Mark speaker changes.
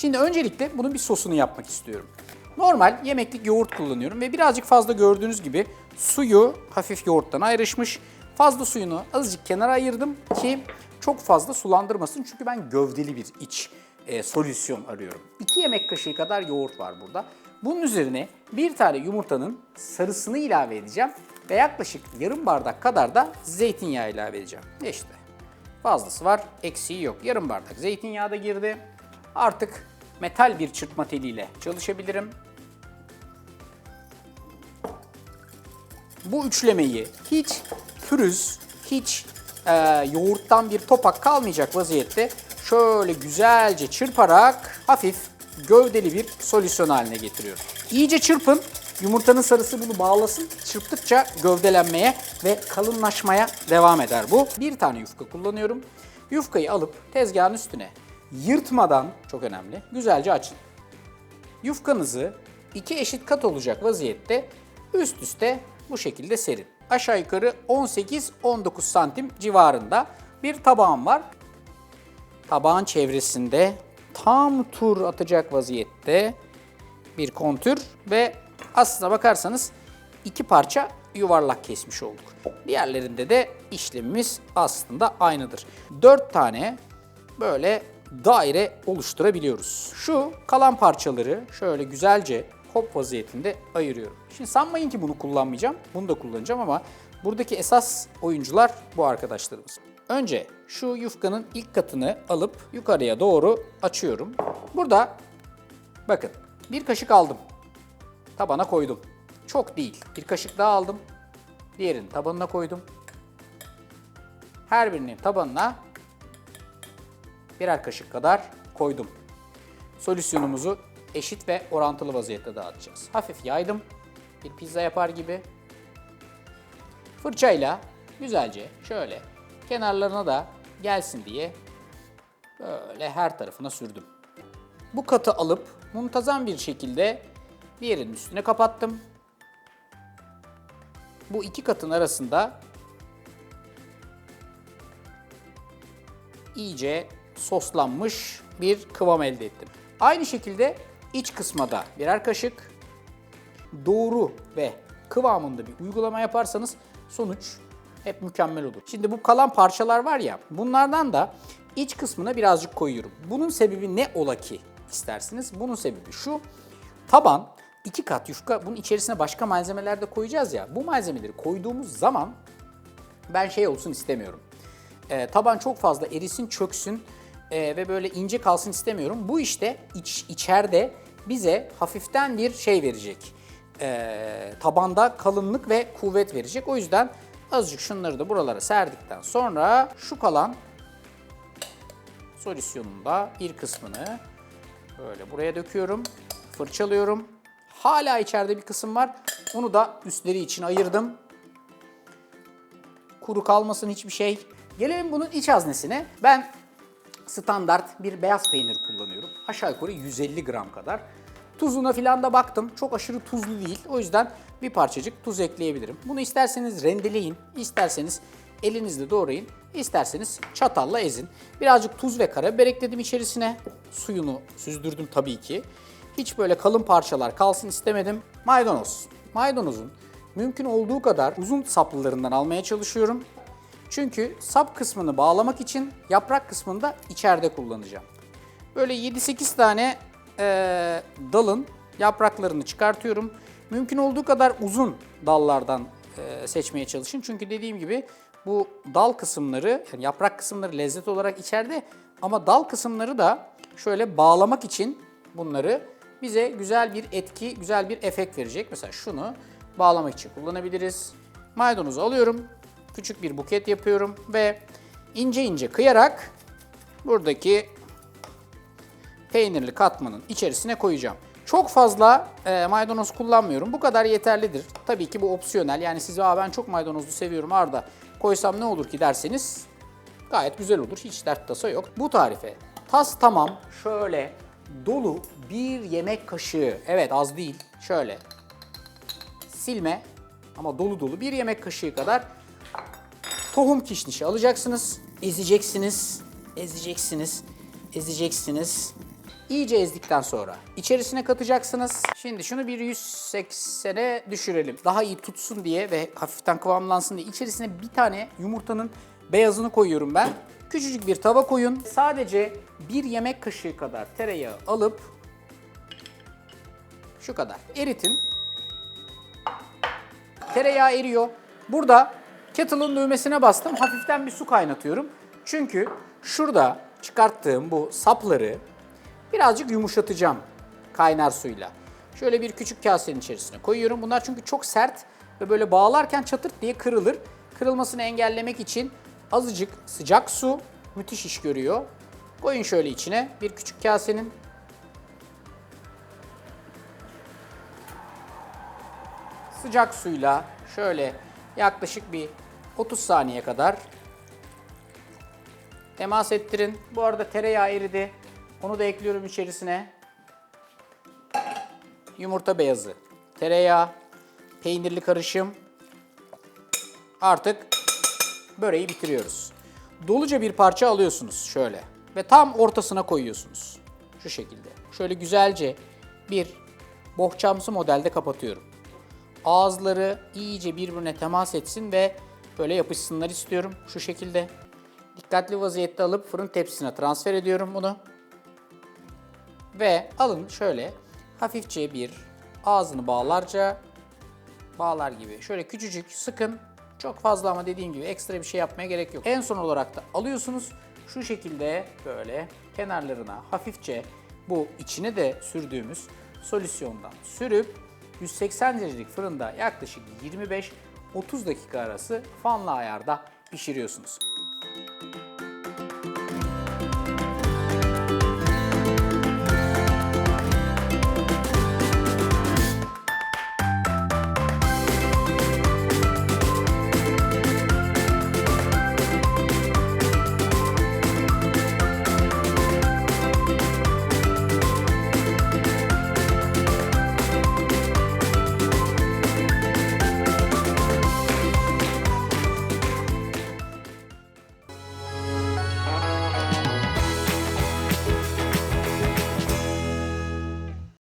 Speaker 1: Şimdi öncelikle bunun bir sosunu yapmak istiyorum. Normal yemeklik yoğurt kullanıyorum ve birazcık fazla gördüğünüz gibi suyu hafif yoğurttan ayrışmış. Fazla suyunu azıcık kenara ayırdım ki çok fazla sulandırmasın çünkü ben gövdeli bir iç e, solüsyon arıyorum. 2 yemek kaşığı kadar yoğurt var burada. Bunun üzerine bir tane yumurtanın sarısını ilave edeceğim ve yaklaşık yarım bardak kadar da zeytinyağı ilave edeceğim. İşte fazlası var, eksiği yok. Yarım bardak zeytinyağı da girdi. Artık metal bir çırpma teliyle çalışabilirim. Bu üçlemeyi hiç pürüz, hiç e, yoğurttan bir topak kalmayacak vaziyette şöyle güzelce çırparak hafif gövdeli bir solüsyon haline getiriyorum. İyice çırpın. Yumurtanın sarısı bunu bağlasın. Çırptıkça gövdelenmeye ve kalınlaşmaya devam eder bu. Bir tane yufka kullanıyorum. Yufkayı alıp tezgahın üstüne yırtmadan, çok önemli, güzelce açın. Yufkanızı iki eşit kat olacak vaziyette üst üste bu şekilde serin. Aşağı yukarı 18-19 santim civarında bir tabağım var. Tabağın çevresinde tam tur atacak vaziyette bir kontür ve aslına bakarsanız iki parça yuvarlak kesmiş olduk. Diğerlerinde de işlemimiz aslında aynıdır. 4 tane böyle daire oluşturabiliyoruz. Şu kalan parçaları şöyle güzelce hop vaziyetinde ayırıyorum. Şimdi sanmayın ki bunu kullanmayacağım. Bunu da kullanacağım ama buradaki esas oyuncular bu arkadaşlarımız. Önce şu yufkanın ilk katını alıp yukarıya doğru açıyorum. Burada bakın bir kaşık aldım. Tabana koydum. Çok değil. Bir kaşık daha aldım. Diğerini tabanına koydum. Her birinin tabanına birer kaşık kadar koydum. Solüsyonumuzu eşit ve orantılı vaziyette dağıtacağız. Hafif yaydım. Bir pizza yapar gibi. Fırçayla güzelce şöyle kenarlarına da gelsin diye böyle her tarafına sürdüm. Bu katı alıp muntazam bir şekilde diğerinin üstüne kapattım. Bu iki katın arasında iyice soslanmış bir kıvam elde ettim. Aynı şekilde iç kısma da birer kaşık doğru ve kıvamında bir uygulama yaparsanız sonuç hep mükemmel olur. Şimdi bu kalan parçalar var ya bunlardan da iç kısmına birazcık koyuyorum. Bunun sebebi ne ola ki istersiniz? Bunun sebebi şu. Taban iki kat yufka bunun içerisine başka malzemeler de koyacağız ya. Bu malzemeleri koyduğumuz zaman ben şey olsun istemiyorum. Ee, taban çok fazla erisin, çöksün ee, ve böyle ince kalsın istemiyorum. Bu işte iç, içeride bize hafiften bir şey verecek. Ee, tabanda kalınlık ve kuvvet verecek. O yüzden azıcık şunları da buralara serdikten sonra şu kalan solüsyonun da bir kısmını böyle buraya döküyorum. Fırçalıyorum. Hala içeride bir kısım var. Onu da üstleri için ayırdım. Kuru kalmasın hiçbir şey. Gelelim bunun iç haznesine. Ben standart bir beyaz peynir kullanıyorum. Aşağı yukarı 150 gram kadar. Tuzuna filan da baktım. Çok aşırı tuzlu değil. O yüzden bir parçacık tuz ekleyebilirim. Bunu isterseniz rendeleyin, isterseniz elinizle doğrayın, isterseniz çatalla ezin. Birazcık tuz ve karabiber ekledim içerisine. Suyunu süzdürdüm tabii ki. Hiç böyle kalın parçalar kalsın istemedim. Maydanoz. Maydanozun mümkün olduğu kadar uzun saplılarından almaya çalışıyorum. Çünkü sap kısmını bağlamak için yaprak kısmını da içeride kullanacağım. Böyle 7-8 tane eee, dalın yapraklarını çıkartıyorum. Mümkün olduğu kadar uzun dallardan eee, seçmeye çalışın. Çünkü dediğim gibi bu dal kısımları, yani yaprak kısımları lezzet olarak içeride ama dal kısımları da şöyle bağlamak için bunları bize güzel bir etki, güzel bir efekt verecek. Mesela şunu bağlamak için kullanabiliriz. Maydanozu alıyorum, küçük bir buket yapıyorum ve ince ince kıyarak buradaki peynirli katmanın içerisine koyacağım. Çok fazla e, maydanoz kullanmıyorum. Bu kadar yeterlidir. Tabii ki bu opsiyonel. Yani siz Aa, ben çok maydanozlu seviyorum Arda koysam ne olur ki derseniz gayet güzel olur. Hiç dert tasa yok. Bu tarife tas tamam şöyle dolu bir yemek kaşığı. Evet az değil. Şöyle silme ama dolu dolu bir yemek kaşığı kadar tohum kişnişi alacaksınız. Ezeceksiniz. Ezeceksiniz. Ezeceksiniz. iyice ezdikten sonra içerisine katacaksınız. Şimdi şunu bir 180'e düşürelim. Daha iyi tutsun diye ve hafiften kıvamlansın diye içerisine bir tane yumurtanın beyazını koyuyorum ben. Küçücük bir tava koyun. Sadece bir yemek kaşığı kadar tereyağı alıp şu kadar eritin. Tereyağı eriyor. Burada kettle'ın düğmesine bastım. Hafiften bir su kaynatıyorum. Çünkü şurada çıkarttığım bu sapları birazcık yumuşatacağım kaynar suyla. Şöyle bir küçük kasenin içerisine koyuyorum. Bunlar çünkü çok sert ve böyle bağlarken çatırt diye kırılır. Kırılmasını engellemek için azıcık sıcak su müthiş iş görüyor. Koyun şöyle içine bir küçük kasenin. Sıcak suyla şöyle yaklaşık bir 30 saniye kadar temas ettirin. Bu arada tereyağı eridi. Onu da ekliyorum içerisine. Yumurta beyazı, tereyağı, peynirli karışım. Artık böreği bitiriyoruz. Doluca bir parça alıyorsunuz şöyle ve tam ortasına koyuyorsunuz. Şu şekilde. Şöyle güzelce bir bohçamsı modelde kapatıyorum. Ağızları iyice birbirine temas etsin ve böyle yapışsınlar istiyorum şu şekilde. Dikkatli vaziyette alıp fırın tepsisine transfer ediyorum bunu. Ve alın şöyle hafifçe bir ağzını bağlarca bağlar gibi şöyle küçücük sıkın. Çok fazla ama dediğim gibi ekstra bir şey yapmaya gerek yok. En son olarak da alıyorsunuz. Şu şekilde böyle kenarlarına hafifçe bu içine de sürdüğümüz solüsyondan sürüp 180 derecelik fırında yaklaşık 25-30 dakika arası fanlı ayarda pişiriyorsunuz.